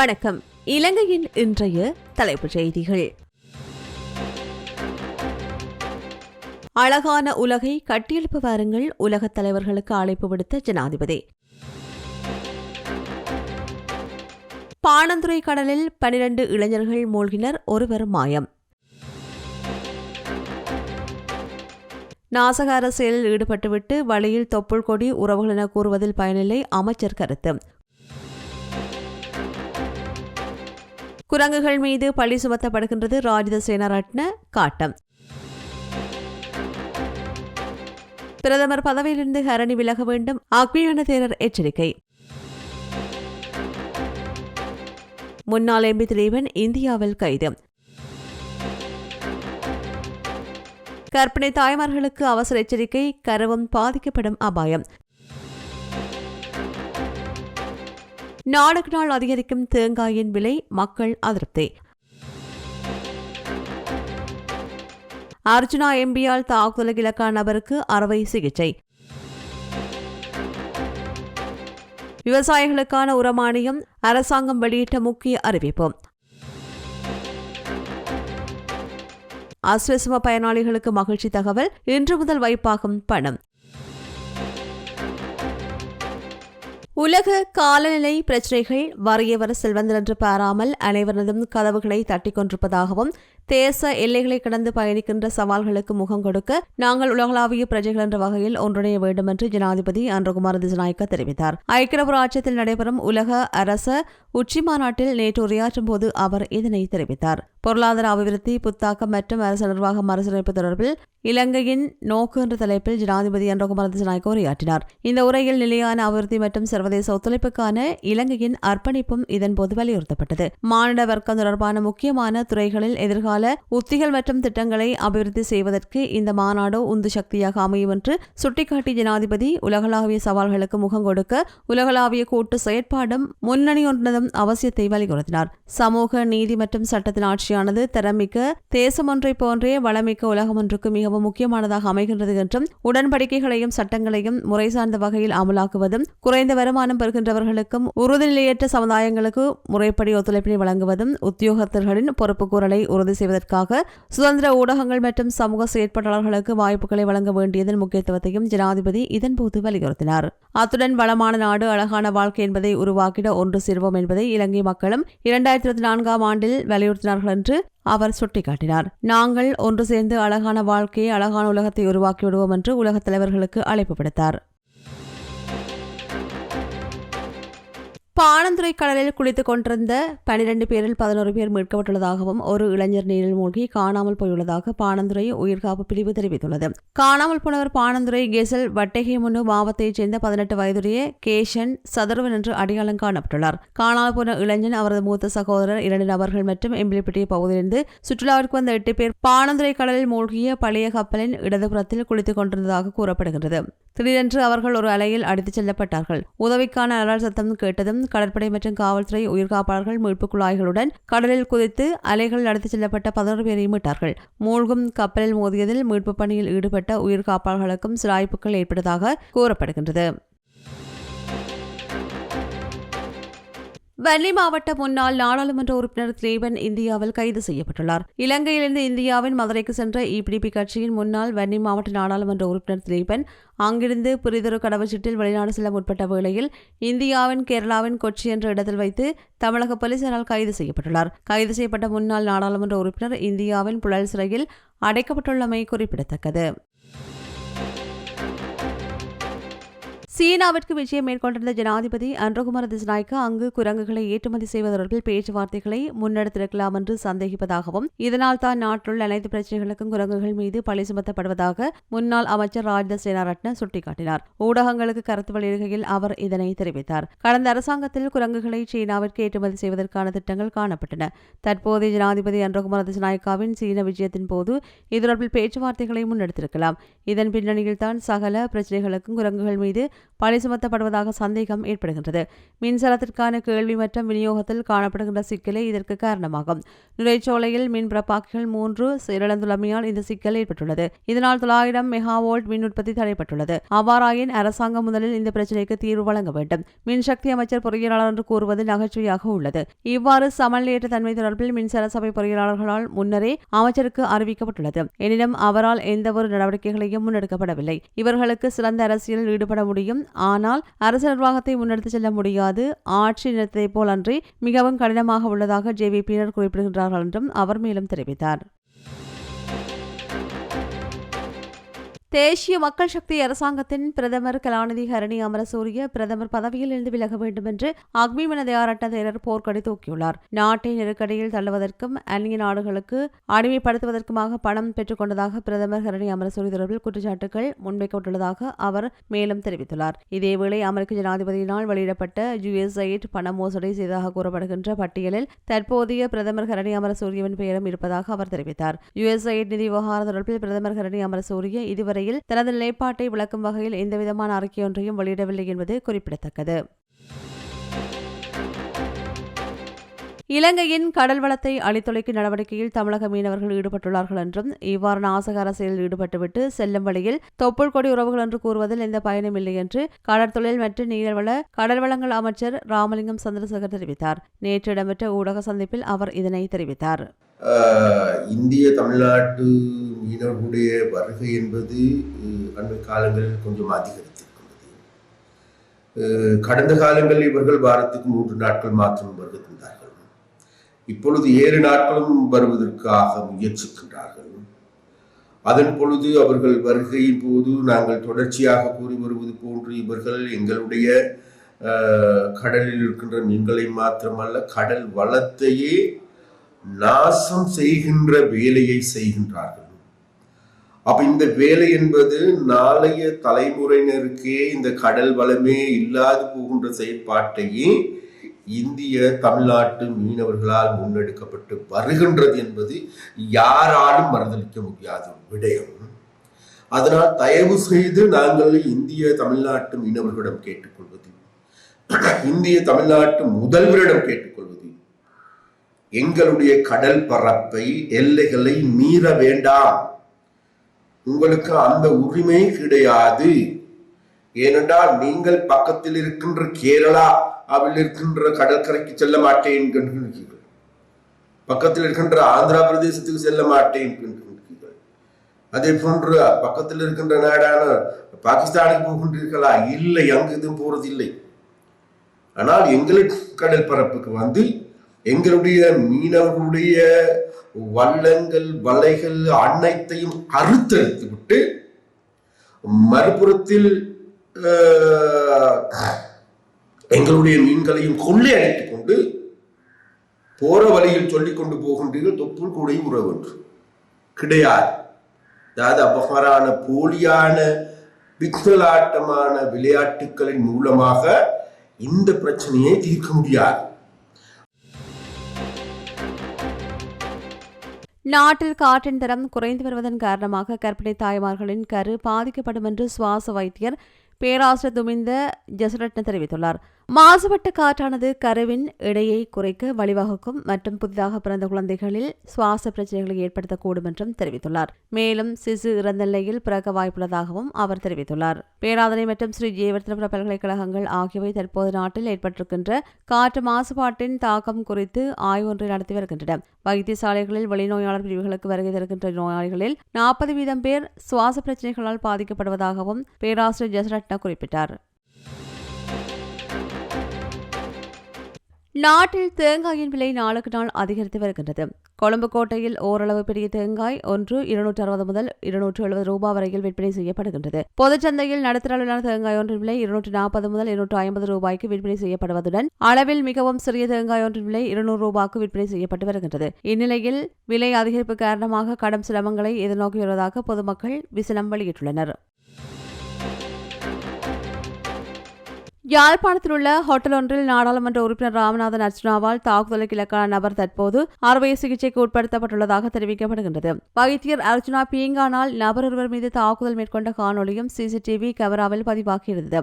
வணக்கம். இலங்கையின் இன்றைய தலைப்புச் செய்திகள். அழகான உலகை கட்டியெழுப்ப வாருங்கள். உலகத் தலைவர்களுக்கு அழைப்பு விடுத்த ஜனாதிபதி. பாணந்துறை கடலில் பனிரண்டு இளைஞர்கள் மூழ்கினர். ஒருவர் மாயம். நாசகார செயலில் ஈடுபட்டுவிட்டு வழியில் தொப்புள் கொடி உறவுகள் என கூறுவதில் பயனில்லை அமைச்சர் கருத்து. குரங்குகள் மீது பழி சுமத்தப்படுகின்றது ராஜித சேனரட்ன காட்டம். பிரதமர் பதவியிலிருந்து ஹரணி விலக வேண்டும். அக்மியான தேரர் எச்சரிக்கை. முன்னாள் எம்பி திலீபன் இந்தியாவில் கைது. கற்பனை தாய்மார்களுக்கு அவசர எச்சரிக்கை கரவும் பாதிக்கப்படும் அபாயம். நாளுக்கு நாள் அதிகரிக்கும் தேங்காயின் விலை மக்கள் அதிருப்தி. அர்ஜுனா எம்பியால் தாக்குதலுக்கு இலக்கான நபருக்கு அறுவை சிகிச்சை. விவசாயிகளுக்கான உரமானியம் அரசாங்கம் வெளியிட்ட முக்கிய அறிவிப்பு. அஸ்வசும பயனாளிகளுக்கு மகிழ்ச்சி தகவல் இன்று முதல் வைப்பாகும் பணம். உலக காலநிலை பிரச்சினைகள் வறியவர் செல்வந்தரென்று பாராமல் அனைவரதும் கதவுகளை தட்டிக்கொண்டிருப்பதாகவும் தேச எல்லைகளை கடந்து பயணிக்கின்ற சவால்களுக்கு முகம் கொடுக்க நாங்கள் உலகளாவிய பிரஜைகள் என்ற வகையில் ஒன்றிணைய வேண்டும் என்று ஜனாதிபதி அன்றகுமார் திசநாயக்க தெரிவித்தார். ஐக்கிய ராஜ்யத்தில் நடைபெறும் உலக அரச உச்சி மாநாட்டில் நேற்று உரையாற்றும் போது அவர் இதனை தெரிவித்தார். பொருளாதார அபிவிருத்தி புத்தாக்கம் மற்றும் அரசு நிர்வாக மறுசீரமைப்பு தொடர்பில் இலங்கையின் நோக்கு என்ற தலைப்பில் ஜனாதிபதி அன்றகுமார் திசநாயக்க உரையாற்றினார். இந்த உரையில் நிலையான அபிவிருத்தி மற்றும் சர்வதேச ஒத்துழைப்புக்கான இலங்கையின் அர்ப்பணிப்பும் இதன்போது வலியுறுத்தப்பட்டது. மானிட வர்க்கம் தொடர்பான முக்கியமான துறைகளில் எதிர்கால உத்திகள் மற்றும் திட்டங்களை அபிவிருத்தி செய்வதற்கு இந்த மாநாடு உந்து சக்தியாக அமையும் என்று சுட்டிக்காட்டிய ஜனாதிபதி உலகளாவிய சவால்களுக்கு முகம் கொடுக்க உலகளாவிய கூட்டு செயற்பாடும் முன்னணி ஒன்றதும் அவசியத்தை வலியுறுத்தினார். சமூக நீதி மற்றும் சட்டத்தின் ஆட்சியானது திறமிக்க தேசம் ஒன்றை போன்றே வளமிக்க உலகம் ஒன்றுக்கு மிகவும் முக்கியமானதாக அமைகின்றது என்றும் உடன்படிக்கைகளையும் சட்டங்களையும் முறை சார்ந்த வகையில் அமலாக்குவதும் குறைந்த வருமானம் பெறுகின்றவர்களுக்கும் உறுதிநிலையற்ற சமுதாயங்களுக்கு முறைப்படி ஒத்துழைப்பினை வழங்குவதும் உத்தியோகத்தர்களின் பொறுப்புக்கூறலை உறுதி செய்வதற்காக சுதந்திர ஊடகங்கள் மற்றும் சமூக செயற்பாட்டாளர்களுக்கு வாய்ப்புகளை வழங்க வேண்டியதன் முக்கியத்துவத்தையும் ஜனாதிபதி இதன்போது வலியுறுத்தினார். அத்துடன் வளமான நாடு அழகான வாழ்க்கை என்பதை உருவாக்கிட ஒன்று சிறுவோம் என்பதை இலங்கை மக்களும் இரண்டாயிரத்தி இருபத்தி நான்காம் ஆண்டில் வலியுறுத்தினார்கள் என்று அவர் சுட்டிக்காட்டினார். நாங்கள் ஒன்று சேர்ந்து அழகான வாழ்க்கையை அழகான உலகத்தை உருவாக்கிவிடுவோம் என்று உலகத் தலைவர்களுக்கு அழைப்பு விடுத்தார். பாணந்துறை கடலில் குளித்துக் கொண்டிருந்த பனிரெண்டு பேரில் பதினோரு பேர் மீட்கப்பட்டுள்ளதாகவும் ஒரு இளைஞர் நீரில் மூழ்கி காணாமல் போயுள்ளதாக பாணந்துறை உயிர்காப்பு பிரிவு தெரிவித்துள்ளது. காணாமல் போனவர் பாணந்துறை கெசல் வட்டகைமுன்னு மாவத்தைச் சேர்ந்த பதினெட்டு வயதுடைய கேஷன் சதர்வன் என்று அடையாளம் காணப்பட்டுள்ளார். காணாமல் போன இளைஞன் அவரது மூத்த சகோதரர் இரண்டு நபர்கள் மற்றும் எம்பிலிப்பட்டிய பகுதியிலிருந்து சுற்றுலாவிற்கு வந்த எட்டு பேர் பாணந்துறை கடலில் மூழ்கிய பழைய கப்பலின் இடதுபுறத்தில் குளித்துக் கொண்டிருந்ததாக கூறப்படுகிறது திடீரென்று அவர்கள் ஒரு அலையில் அடித்துச் செல்லப்பட்டார்கள். உதவிக்கான அலறல் சத்தம் கேட்டதும் கடற்படை மற்றும் காவல்துறை உயிர்காப்பாளர்கள் மீட்பு குழாய்களுடன் கடலில் குதித்து அலைகளில் அடித்துச் செல்லப்பட்ட பதினோரு பேரையும் மீட்டார்கள். மூழ்கும் கப்பலில் மோதியதில் மீட்பு பணியில் ஈடுபட்ட உயிர்காப்பாளர்களுக்கும் சிராய்ப்புகள் ஏற்பட்டதாக கூறப்படுகின்றது. வன்னி மாவட்ட முன்னாள் நாடாளுமன்ற உறுப்பினர் திலீபன் இந்தியாவில் கைது செய்யப்பட்டுள்ளார். இலங்கையிலிருந்து இந்தியாவின் மதுரைக்கு சென்ற இபிடிபி கட்சியின் முன்னாள் வன்னி மாவட்ட நாடாளுமன்ற உறுப்பினர் திலீபன் அங்கிருந்து புரிதொரு கடவுச்சீட்டில் வெளிநாடு செல்ல முற்பட்ட வேளையில் இந்தியாவின் கேரளாவின் கொச்சி என்ற இடத்தில் வைத்து தமிழக போலீசாரால் கைது செய்யப்பட்டுள்ளார். கைது செய்யப்பட்ட முன்னாள் நாடாளுமன்ற உறுப்பினர் இந்தியாவின் புழல் சிறையில் அடைக்கப்பட்டுள்ளமை குறிப்பிடத்தக்கது. சீனாவிற்கு விஜயம் மேற்கொண்டிருந்த ஜனாதிபதி அன்றகுமார திஸ்நாய்க்கு அங்கு குரங்குகளை ஏற்றுமதி செய்வது தொடர்பில் பேச்சுவார்த்தைகளை முன்னெடுத்திருக்கலாம் என்று சந்தேகிப்பதாகவும் இதனால் தான் நாட்டில் அனைத்து பிரச்சனைகளுக்கும் குரங்குகள் மீது பழி சுமத்தப்படுவதாக முன்னாள் அமைச்சர் ராஜித சேனாரட்ன சுட்டிக்காட்டினார். ஊடகங்களுக்கு கருத்து வெளியிடுகையில் அவர் இதனை தெரிவித்தார். கடந்த அரசாங்கத்தில் குரங்குகளை சீனாவிற்கு ஏற்றுமதி செய்வதற்கான திட்டங்கள் காணப்பட்டன. தற்போதைய ஜனாதிபதி அன்றகுமார திஸ்நாய்க்காவின் சீன விஜயத்தின் போது இது தொடர்பில் பேச்சுவார்த்தைகளை முன்னெடுத்திருக்கலாம். இதன் பின்னணியில் தான் சகல பிரச்சனைகளுக்கும் குரங்குகள் மீது பழி சுமத்தப்படுவதாக சந்தேகம் ஏற்படுகின்றது. மின்சாரத்திற்கான கேள்வி மற்றும் விநியோகத்தில் காணப்படுகின்ற சிக்கலே இதற்கு காரணமாகும். நுரைச்சோலையில் மின் பிரப்பாக்கிகள் மூன்று செயலிழந்துள்ளமையால் இந்த சிக்கல் ஏற்பட்டுள்ளது. இதனால் தொள்ளாயிரம் மெகாவோல்ட் மின் உற்பத்தி தடைப்பட்டுள்ளது அவ்வாறாயின் அரசாங்கம் முதலில் இந்த பிரச்சினைக்கு தீர்வு வழங்க வேண்டும். மின்சக்தி அமைச்சர் பொறியியலாளர் என்று கூறுவது நகைச்சுவையாக உள்ளது. இவ்வாறு சமநிலையற்ற தன்மை தொடர்பில் மின்சார சபை பொறியியலாளர்களால் முன்னரே அமைச்சருக்கு அறிவிக்கப்பட்டுள்ளது. எனினும் அவரால் எந்தவொரு நடவடிக்கைகளையும் முன்னெடுக்கப்படவில்லை. இவர்களுக்கு சிறந்த அரசியலில் ஈடுபட முடியும். ஆனால் அரசு நிர்வாகத்தை முன்னெடுத்து செல்ல முடியாது. ஆட்சி நிறுத்தத்தை போல் அன்றி மிகவும் கடினமாக உள்ளதாக ஜேவிபியினர் குறிப்பிடுகின்றார்கள் என்றும் அவர் மேலும் தெரிவித்தார். தேசிய மக்கள் சக்தி அரசாங்கத்தின் பிரதமர் கலாநிதி ஹரணி அமரசூரிய பிரதமர் பதவியில் இருந்து விலக வேண்டும் என்று அக்மிமன தயாரட்ட தேரர் போர்க்கடி தூக்கியுள்ளார். நாட்டை நெருக்கடியில் தள்ளுவதற்கும் அந்நிய நாடுகளுக்கு அடிமைப்படுத்துவதற்குமாக பணம் பெற்றுக்கொண்டதாக பிரதமர் ஹரணி அமரசூரிய தொடர்பில் குற்றச்சாட்டுகள் முன்வைக்கப்பட்டுள்ளதாக அவர் மேலும் தெரிவித்துள்ளார். இதேவேளை அமெரிக்க ஜனாதிபதியினால் வெளியிடப்பட்ட யுஎஸ்ஐட் பண மோசடி செய்ததாக கூறப்படுகின்ற பட்டியலில் தற்போதைய பிரதமர் ஹரணி அமரசூரியவின் பெயரும் இருப்பதாக அவர் தெரிவித்தார். யுஎஸ்ஐட் நிதி விவகாரம் தொடர்பில் பிரதமர் ஹரணி அமரசூரிய இதுவரை வரையில் தனது நிலைப்பாட்டை விளக்கும் வகையில் எந்தவிதமான அறிக்கையொன்றையும் வெளியிடவில்லை என்பது குறிப்பிடத்தக்கது. இலங்கையின் கடல் வளத்தை அழித்தொலைக்கும் நடவடிக்கையில் தமிழக மீனவர்கள் ஈடுபட்டுள்ளார்கள் என்றும் இவ்வாறு நாசகார செயலில் ஈடுபட்டுவிட்டு செல்லும் வழியில் தொப்புள் கொடி உறவுகள் என்று கூறுவதில் எந்த பயனும் இல்லை என்று கடற்தொழில் மற்றும் நீர்வள கடல் வளங்கள் அமைச்சர் ராமலிங்கம் சந்திரசேகர் தெரிவித்தார். நேற்று இடம்பெற்ற ஊடக சந்திப்பில் அவர் இதனை தெரிவித்தார். இந்திய தமிழ்நாட்டு மீனவர்களுடைய வருகை என்பது அண்மை காலங்களில் கொஞ்சம் அதிகரித்திருக்கின்றது கடந்த காலங்களில் இவர்கள் வாரத்துக்கு மூன்று நாட்கள் மாத்திரம் வருகின்றார்கள் இப்பொழுது ஏழு நாட்களும் வருவதற்காக முயற்சிக்கின்றார்கள். அதன் பொழுது அவர்கள் வருகையின் போது நாங்கள் தொடர்ச்சியாக கூறி வருவது போன்று இவர்கள் எங்களுடைய கடலில் இருக்கின்ற மீன்களை மாத்திரமல்ல கடல் வளத்தையே நாசம் செய்கின்ற வேலையை செய்கின்றார்கள். அப்ப இந்த வேலை என்பது நாளைய தலைமுறையினருக்கே இந்த கடல் வளமே இல்லாது போகின்ற செயற்பாட்டையே இந்திய தமிழ்நாட்டு மீனவர்களால் முன்னெடுக்கப்பட்டு வருகின்றது என்பது யாராலும் மறுதளிக்க முடியாத விடயம். அதனால் தயவு செய்து நாங்கள் இந்திய தமிழ்நாட்டு மீனவர்களிடம் கேட்டுக்கொள்வது இந்திய தமிழ்நாட்டு முதல்வரிடம் கேட்டுக்கொள்வது எங்களுடைய கடல் பரப்பை எல்லைகளை மீற வேண்டாம். உங்களுக்கு அந்த உரிமை கிடையாது. ஏனென்றால் நீங்கள் பக்கத்தில் இருக்கின்ற கேரளா அவில் இருக்கின்ற கடற்கரைக்கு செல்ல மாட்டேன் என்கின்றீர்கள் பக்கத்தில் இருக்கின்ற ஆந்திரா பிரதேசத்துக்கு செல்ல மாட்டேன் என்கின்றீர்கள் அதே போன்று பக்கத்தில் இருக்கின்ற நாடான பாகிஸ்தானுக்கு போகின்றீர்களா? இல்லை அங்கு எதுவும் போறதில்லை. ஆனால் எங்களுக்கு கடல் பரப்புக்கு வந்து எங்களுடைய மீனவர்களுடைய வள்ளங்கள் வலைகள் அனைத்தையும் அறுத்தெடுத்து விட்டு மறுபுறத்தில் எங்களுடைய மீன்களையும் கொள்ளையடித்துக் கொண்டு போற வழியில் சொல்லிக் கொண்டு போகின்றீர்கள். தொப்புள் கூடையும் உறவு என்று கிடையாது. அதாவது அபகாரான போலியான விக்னலாட்டமான விளையாட்டுகளின் மூலமாக இந்த பிரச்சனையை தீர்க்க முடியாது. நாட்டில் காற்றின் தரம் குறைந்து வருவதன் காரணமாக கர்ப்பிணி தாய்மார்களின் கரு பாதிக்கப்படும் என்று சுவாச வைத்தியர் பேராசிரியர் துமிந்த ஜசரட்ன தெரிவித்துள்ளார். மாசுபட்ட காற்றானது கருவின் எடையை குறைக்க வழிவகுக்கும் மற்றும் புதிதாக பிறந்த குழந்தைகளில் சுவாச பிரச்சனைகளை ஏற்படுத்தக்கூடும் என்றும் தெரிவித்துள்ளார். மேலும் சிசு இறந்த நிலையில் பிறக்க வாய்ப்புள்ளதாகவும் அவர் தெரிவித்துள்ளார். பேராதனை மற்றும் ஸ்ரீ ஜெயவர்த்தனபுர பல்கலைக்கழகங்கள் ஆகியவை தற்போது நாட்டில் ஏற்பட்டிருக்கின்ற காற்று மாசுபாட்டின் தாக்கம் குறித்து ஆய்வு ஒன்றை நடத்தி வருகின்றன. வைத்தியசாலைகளில் வெளிநோயாளர் பிரிவுகளுக்கு வருகை தருகின்ற நோயாளிகளில் நாற்பது வீதம் பேர் சுவாச பிரச்சனைகளால் பாதிக்கப்படுவதாகவும் பேராசிரியர் ஜசரட்னா குறிப்பிட்டார். நாட்டில் தேங்காயின் விலை நாளுக்கு நாள் அதிகரித்து வருகின்றது. கொழும்பு கோட்டையில் ஓரளவு பெரிய தேங்காய் ஒன்று இருநூற்று அறுபது முதல் இருநூற்று எழுபது ரூபாய் வரையில் விற்பனை செய்யப்படுகின்றது. பொதுச்சந்தையில் நடுத்தர அளவிலான தேங்காய் ஒன்றின் விலை இருநூற்று நாற்பது முதல் இருநூற்று ஐம்பது ரூபாய்க்கு விற்பனை செய்யப்படுவதுடன் அளவில் மிகவும் சிறிய தேங்காய் ஒன்றின் விலை இருநூறு ரூபாய்க்கு விற்பனை செய்யப்பட்டு வருகின்றது. இந்நிலையில் விலை அதிகரிப்பு காரணமாக கடும் சிரமங்களை எதிர்நோக்கி வருவதாக பொதுமக்கள் விசனம் வெளியிட்டுள்ளனர். யாழ்ப்பாணத்தில் உள்ள ஹோட்டல் ஒன்றில் நாடாளுமன்ற உறுப்பினர் ராமநாதன் அர்ச்சனாவால் தாக்குதலுக்கு இலக்கான நபர் தற்போது அறுவை சிகிச்சைக்கு உட்படுத்தப்பட்டுள்ளதாக தெரிவிக்கப்படுகின்றது. வைத்தியர் அர்ஜுனா பீங்கானால் நபர் ஒருவர் மீது தாக்குதல் மேற்கொண்ட காணொலியும் சிசிடிவி கேமராவில் பதிவாகியிருந்தது.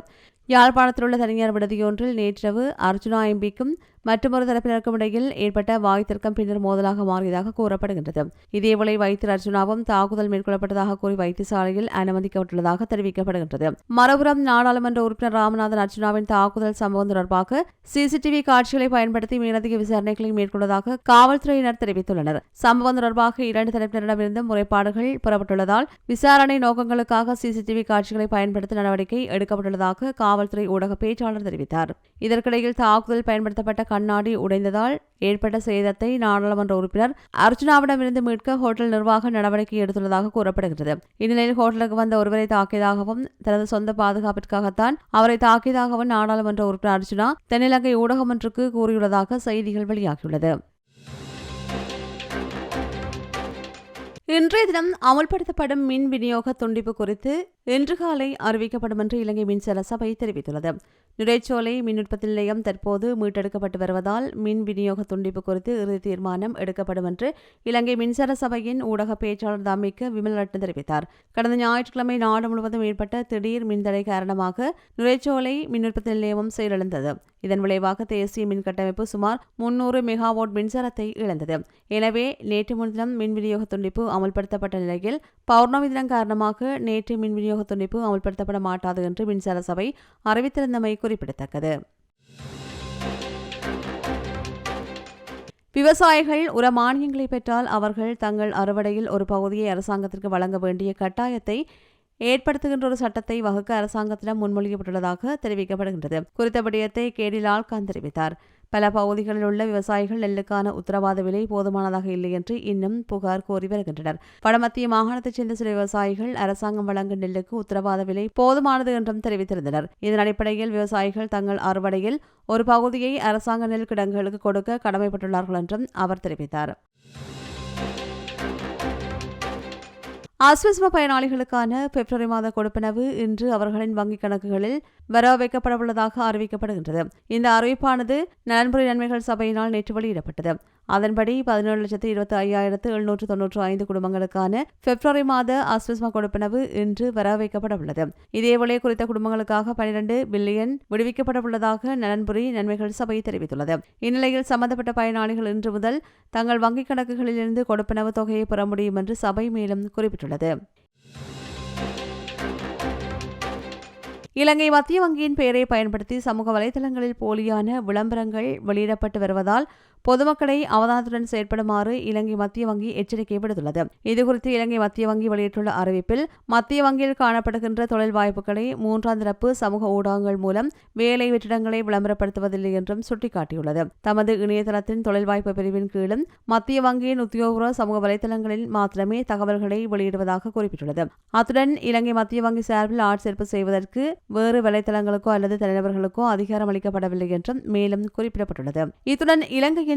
யாழ்ப்பாணத்தில் உள்ள தனியார் விடுதியொன்றில் நேற்றிரவு அர்ஜுனா எம்பிக்கும் மற்றொரு தரப்பினருக்கும் இடையில் ஏற்பட்ட வாய் தர்க்கம் பின்னர் மோதலாக மாறியதாக கூறப்படுகின்றது. இதேவேளை வைத்தியர் அர்ஜுனாவும் தாக்குதல் மேற்கொள்ளப்பட்டதாக கூறி வைத்தியசாலையில் அனுமதிக்கப்பட்டுள்ளதாக தெரிவிக்கப்படுகின்றது. மறுபுறம் நாடாளுமன்ற உறுப்பினர் ராமநாதன் அர்ஜுனாவின் தாக்குதல் சம்பவம் தொடர்பாக சிசிடிவி காட்சிகளை பயன்படுத்தி மேலதிக விசாரணைகளை மேற்கொண்டதாக காவல்துறையினர் தெரிவித்துள்ளனர். சம்பவம் தொடர்பாக இரண்டு தரப்பினரிடமிருந்து முறைப்பாடுகள் புறப்பட்டுள்ளதால் விசாரணை நோக்கங்களுக்காக சிசிடிவி காட்சிகளை பயன்படுத்த நடவடிக்கை எடுக்கப்பட்டுள்ளதாக காவல்துறை ஊடக பேச்சாளர் தெரிவித்தார். இதற்கிடையில் தாக்குதல் பயன்படுத்தப்பட்ட கண்ணாடி உடைந்ததால் ஏற்பட்ட சேதத்தை நாடாளுமன்ற உறுப்பினர் அர்ஜுனாவிடமிருந்து மீட்க ஹோட்டல் நிர்வாகம் நடவடிக்கை எடுத்துள்ளதாக கூறப்படுகிறது இந்நிலையில் ஹோட்டலுக்கு வந்த ஒருவரை தாக்கியதாகவும் தனது சொந்த பாதுகாப்பிற்காகத்தான் அவரை தாக்கியதாகவும் நாடாளுமன்ற உறுப்பினர் அர்ஜுனா தென்னிலங்கை ஊடகம் ஒன்றுக்கு கூறியுள்ளதாக செய்திகள் வெளியாகியுள்ளது. இன்றைய தினம் அமல்படுத்தப்படும் மின் விநியோக துண்டிப்பு குறித்து இன்று காலை அறிவிக்கப்படும் என்று இலங்கை மின்சார சபை தெரிவித்துள்ளது. நுரைச்சோலை மின் உற்பத்தி நிலையம் தற்போது மீட்டெடுக்கப்பட்டு வருவதால் மின் விநியோக துண்டிப்பு குறித்து இறுதி தீர்மானம் எடுக்கப்படும் என்று இலங்கை மின்சார சபையின் ஊடக பேச்சாளர் தாமிக்கு விமல்ரட்ன தெரிவித்தார். கடந்த ஞாயிற்றுக்கிழமை நாடு முழுவதும் ஏற்பட்ட திடீர் மின்தடை காரணமாக நுரைச்சோலை மின் உற்பத்தி நிலையமும் செயலிழந்தது இதன் விளைவாக தேசிய மின் கட்டமைப்பு சுமார் முன்னூறு மெகாவாட் மின்சாரத்தை இழந்தது. எனவே நேற்று முன்தினம் மின் விநியோக துண்டிப்பு அமல்படுத்தப்பட்ட நிலையில் பௌர்ணமி தினம் காரணமாக நேற்று மின் விநியோக துண்டிப்பு அமல்படுத்தப்பட மாட்டாது என்று மின்சார சபை அறிவித்திருந்தமை குறிப்பிடத்தக்கது. விவசாயிகள் உர மானியங்களை பெற்றால் அவர்கள் தங்கள் அறுவடையில் ஒரு பகுதியை அரசாங்கத்திற்கு வழங்க வேண்டிய கட்டாயத்தை ஏற்படுத்துகின்ற ஒரு சட்டத்தை வகுக்க அரசாங்கத்திடம் முன்மொழியப்பட்டுள்ளதாக தெரிவிக்கப்படுகின்றது. குறித்த விடயத்தை கேடிலால் கான் தெரிவித்தார். பல பகுதிகளில் உள்ள விவசாயிகள் நெல்லுக்கான உத்தரவாத விலை போதுமானதாக இல்லை என்று இன்னும் புகார் கோரி வருகின்றனர். வடமத்திய மாகாணத்தைச் சேர்ந்த சில விவசாயிகள் அரசாங்கம் வழங்கும் நெல்லுக்கு உத்தரவாத விலை போதுமானது என்றும் தெரிவித்திருந்தனர். இதன் அடிப்படையில் விவசாயிகள் தங்கள் அறுவடையில் ஒரு பகுதியை அரசாங்க நெல் கிடங்குகளுக்கு கொடுக்க கடமைப்பட்டுள்ளார்கள் என்றும் அவர் தெரிவித்தார். ஆஸ்விஸ்ம பயனாளிகளுக்கான பிப்ரவரி மாத கொடுப்பனவு இன்று அவர்களின் வங்கிக் கணக்குகளில் வர வைக்கப்படவுள்ளதாக அறிவிக்கப்படுகின்றது. இந்த அறிவிப்பானது நலன்புரி நன்மைகள் சபையினால் நேற்று வெளியிடப்பட்டது. அதன்படி பதினேழு லட்சத்து இருபத்தி ஐயாயிரத்து எழுநூற்று தொன்னூற்று ஐந்து குடும்பங்களுக்கான பிப்ரவரி மாத அஸ்விஸ்மா கொடுப்பனவு இன்று வர வைக்கப்பட உள்ளது இதேவேளை குறித்த குடும்பங்களுக்காக பனிரெண்டு பில்லியன் விடுவிக்கப்பட உள்ளதாக நலன்புரி நன்மைகள் சபை தெரிவித்துள்ளது. இந்நிலையில் சம்பந்தப்பட்ட பயனாளிகள் இன்று முதல் தங்கள் வங்கிக் கணக்குகளிலிருந்து கொடுப்பனவு தொகையை பெற முடியும் என்று சபை மேலும் குறிப்பிட்டுள்ளது. இலங்கை மத்திய வங்கியின் பெயரை பயன்படுத்தி சமூக வலைதளங்களில் போலியான விளம்பரங்கள் வெளியிடப்பட்டு வருவதால் பொதுமக்களை அவதானத்துடன் செயற்படுமாறு இலங்கை மத்திய வங்கி எச்சரிக்கை விடுத்துள்ளது. இதுகுறித்து இலங்கை மத்திய வங்கி வெளியிட்டுள்ள அறிவிப்பில் மத்திய வங்கியில் காணப்படுகின்ற தொழில் வாய்ப்புகளை மூன்றாம் தரப்பு சமூக ஊடகங்கள் மூலம் வேலை வெற்றிடங்களை விளம்பரப்படுத்துவதில்லை என்றும் சுட்டிக்காட்டியுள்ளது. தமது இணையதளத்தின் தொழில் வாய்ப்பு பிரிவின் கீழும் மத்திய வங்கியின் உத்தியோகபூர்வ சமூக வலைதளங்களில் மாத்திரமே தகவல்களை வெளியிடுவதாக குறிப்பிட்டுள்ளது. அத்துடன் இலங்கை மத்திய வங்கி சார்பில் ஆட்சேர்ப்பு செய்வதற்கு வேறு வலைதளங்களுக்கோ அல்லது தனிநபர்களுக்கோ அதிகாரம் அளிக்கப்படவில்லை என்றும் மேலும் குறிப்பிடப்பட்டுள்ளது. இத்துடன் இலங்கையின்